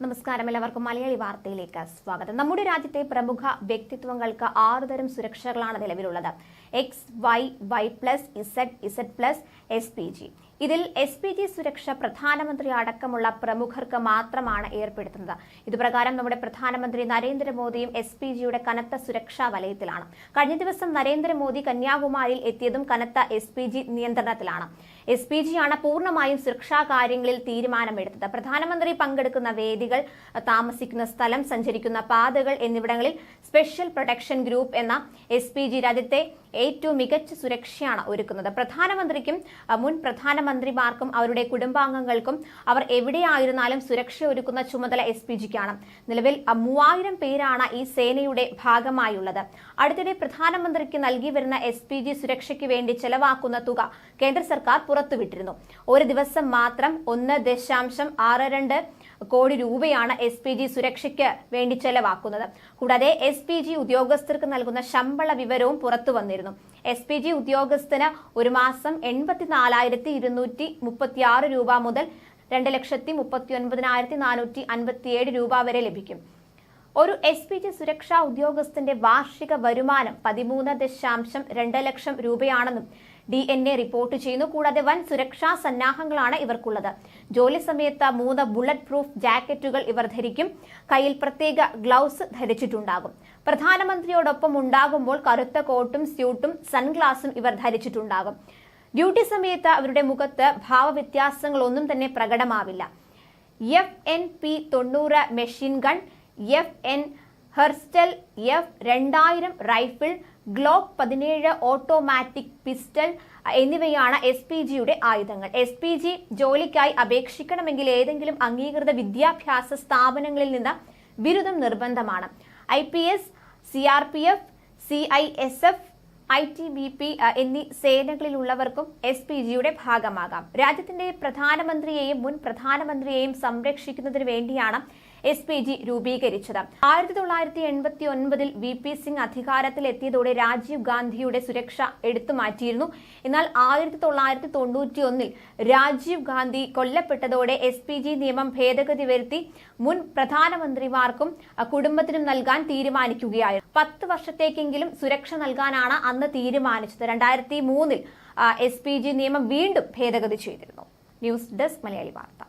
നമസ്കാരം എല്ലാവർക്കും മലയാളി വാർത്തയിലേക്ക് സ്വാഗതം. നമ്മുടെ രാജ്യത്തെ പ്രമുഖ വ്യക്തിത്വങ്ങൾക്ക് ആറുതരം സുരക്ഷകളാണ് നിലവിലുള്ളത്. X Y Y plus Z Z plus S P G ഇതിൽ എസ് പി ജി സുരക്ഷ പ്രധാനമന്ത്രി അടക്കമുള്ള പ്രമുഖർക്ക് മാത്രമാണ് ഏർപ്പെടുത്തുന്നത്. ഇതുപ്രകാരം നമ്മുടെ പ്രധാനമന്ത്രി നരേന്ദ്രമോദിയും എസ് പി ജിയുടെ കനത്ത സുരക്ഷാ വലയത്തിലാണ്. കഴിഞ്ഞ ദിവസം നരേന്ദ്രമോദി കന്യാകുമാരിയിൽ എത്തിയതും കനത്ത എസ് പി ജി നിയന്ത്രണത്തിലാണ്. എസ് പി ജിയാണ് പൂർണമായും സുരക്ഷാ കാര്യങ്ങളിൽ തീരുമാനമെടുത്തത്. പ്രധാനമന്ത്രി പങ്കെടുക്കുന്ന വേദികൾ താമസിക്കുന്ന സ്ഥലം സഞ്ചരിക്കുന്ന പാതകൾ എന്നിവിടങ്ങളിൽ സ്പെഷ്യൽ പ്രൊട്ടക്ഷൻ ഗ്രൂപ്പ് എന്ന എസ് പി ജി രാജ്യത്തെ ഏറ്റവും മികച്ച സുരക്ഷയാണ് ഒരുക്കുന്നത്. പ്രധാനമന്ത്രിക്കും മുൻ മുൻ പ്രധാനമന്ത്രിമാർക്കും അവരുടെ കുടുംബാംഗങ്ങൾക്കും അവർ എവിടെയായിരുന്നാലും സുരക്ഷ ഒരുക്കുന്ന ചുമതല എസ് പി ജിക്കാണ് നിലവിൽ മൂവായിരം പേരാണ് ഈ സേനയുടെ ഭാഗമായുള്ളത്. അടുത്തിടെ പ്രധാനമന്ത്രിക്ക് നൽകി വരുന്ന എസ് പി ജി സുരക്ഷയ്ക്ക് വേണ്ടി ചെലവാക്കുന്ന തുക കേന്ദ്ര സർക്കാർ പുറത്തുവിട്ടിരുന്നു. ഒരു ദിവസം മാത്രം ഒന്ന് ദശാംശം ആറ് രണ്ട് കോടി രൂപയാണ് എസ് പി ജി സുരക്ഷയ്ക്ക് വേണ്ടി ചെലവാക്കുന്നത്. കൂടാതെ എസ് പി ജി ഉദ്യോഗസ്ഥർക്ക് നൽകുന്ന ശമ്പള വിവരവും പുറത്തു വന്നിരുന്നു എസ് പി ജി ഉദ്യോഗസ്ഥന് ഒരു മാസം എൺപത്തിനാലായിരത്തി ഇരുന്നൂറ്റി മുപ്പത്തി ആറ് രൂപ മുതൽ രണ്ട് ലക്ഷത്തി മുപ്പത്തി ഒൻപതിനായിരത്തി നാനൂറ്റി അൻപത്തിയേഴ് രൂപ വരെ ലഭിക്കും. ഒരു എസ് പി ജി സുരക്ഷാ ഉദ്യോഗസ്ഥന്റെ വാർഷിക വരുമാനം പതിമൂന്ന് ദശാംശം രണ്ട് ലക്ഷം രൂപയാണെന്നും ഡി എൻ എ റിപ്പോർട്ട് ചെയ്യുന്നു. കൂടാതെ വൻ സുരക്ഷാ സന്നാഹങ്ങളാണ് ഇവർക്കുള്ളത്. ജോലി സമയത്ത് മൂന്ന് ബുള്ളറ്റ് പ്രൂഫ് ജാക്കറ്റുകൾ ഇവർ ധരിക്കും. കയ്യിൽ പ്രത്യേക ഗ്ലൗസ് ധരിച്ചിട്ടുണ്ടാകും. പ്രധാനമന്ത്രിയോടൊപ്പം ഉണ്ടാകുമ്പോൾ കറുത്ത കോട്ടും സ്യൂട്ടും സൺഗ്ലാസും ഇവർ ധരിച്ചിട്ടുണ്ടാകും. ഡ്യൂട്ടി സമയത്ത് അവരുടെ മുഖത്ത് ഭാവവ്യത്യാസങ്ങളൊന്നും തന്നെ പ്രകടമാവില്ല. എഫ് എൻ പി തൊണ്ണൂറ് machine gun F N Herstal F രണ്ടായിരം റൈഫിൾ ഗ്ലോക്ക് പതിനേഴ് ഓട്ടോമാറ്റിക് പിസ്റ്റൾ എന്നിവയാണ് എസ് പി ജിയുടെ ആയുധങ്ങൾ. എസ് പി ജി ജോലിക്കായി അപേക്ഷിക്കണമെങ്കിൽ ഏതെങ്കിലും അംഗീകൃത വിദ്യാഭ്യാസ സ്ഥാപനങ്ങളിൽ നിന്ന് ബിരുദം നിർബന്ധമാണ്. I P S C R P F C I S F I T B P എന്നീ സേനകളിലുള്ളവർക്കും എസ് പി ജിയുടെ ഭാഗമാകാം. രാജ്യത്തിന്റെ പ്രധാനമന്ത്രിയെയും മുൻ പ്രധാനമന്ത്രിയെയും സംരക്ഷിക്കുന്നതിന് വേണ്ടിയാണ് എസ് പി ജി രൂപീകരിച്ചത്. ആയിരത്തി തൊള്ളായിരത്തി എൺപത്തി ഒൻപതിൽ വി പി സിംഗ് അധികാരത്തിലെത്തിയതോടെ രാജീവ് ഗാന്ധിയുടെ സുരക്ഷ എടുത്തു മാറ്റിയിരുന്നു. എന്നാൽ ആയിരത്തി തൊള്ളായിരത്തി തൊണ്ണൂറ്റി ഒന്നിൽ രാജീവ് ഗാന്ധി കൊല്ലപ്പെട്ടതോടെ എസ് പി ജി നിയമം ഭേദഗതി വരുത്തി മുൻ പ്രധാനമന്ത്രിമാർക്കും കുടുംബത്തിനും നൽകാൻ തീരുമാനിക്കുകയായിരുന്നു. പത്ത് വർഷത്തേക്കെങ്കിലും സുരക്ഷ നൽകാനാണ് അന്ന് തീരുമാനിച്ചത്. രണ്ടായിരത്തി മൂന്നിൽ എസ് പി ജി നിയമം വീണ്ടും ഭേദഗതി ചെയ്തിരുന്നു. ന്യൂസ് ഡെസ്ക് മലയാളി വാർത്ത.